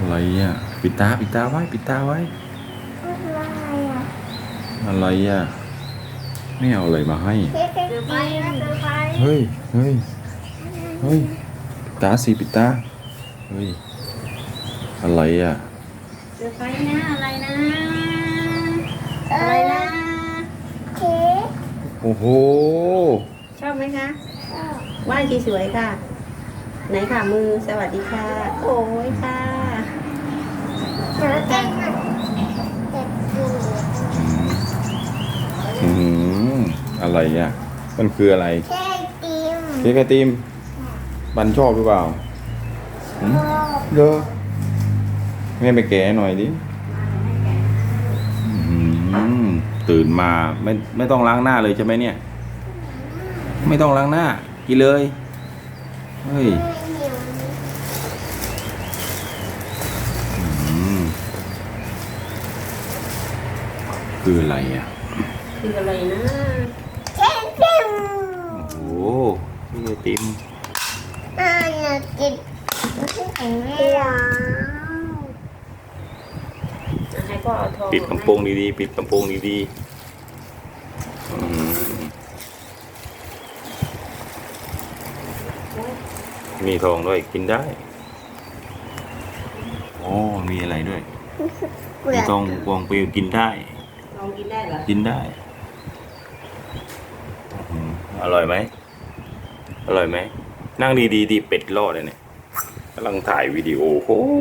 อะไรอะปิดตาปิดตาไว้ปิดตาไว้ อะไรอะอะไรอะไม่เอาอะไรมาให้เค้กไอเซอร์ไพรติส์มนะเซอร์ไพรส์เฮ้ยเฮ้ยเฮ้ยปิดตาสิปิดตาเฮ้ยอะไรอะเซอร์ไพรส์นะอะไรนะเออะไรอนะเค้กโอ้โหชอบไหมคะไหว้ทีสวยค่ะ ไหนค่ะมือสวัสดีค่ะ อืมอืมอะไรอะ มันคืออะไร เค้กไอติมเค้กไอติมบันชอบหรือเปล่าหืมโอ้เด้อแม่ไปแกะหน่อยดิอืมตื่นมาไม่ไม่ต้องล้างหน้าเลยใช่ไหมเนี่ย ไม่ต้องล้างหน้า กินเลยเฮ้ยไม่หิวอืมคืออะไรอะ คืออะไรนะเค้กไอติมโอ้โหนี่ไอติมอ่าอยากกินที่ไหนแม่ว้าวอะให้พ่อเอาทองปิดกำโปรงดีๆปิดกำโปรงดีๆอืมมีทองด้วยกินได้โอ้มีอะไรด้วยเปลืมีอกทองกวางปิวกินได้ลองกินได้เหรอ กินได้ อร่อยไหม อร่อยไหม นั่งดีๆดีเป็ดรอดเลยเนี่ยกำลังถ่ายวิดีโอโอ้โห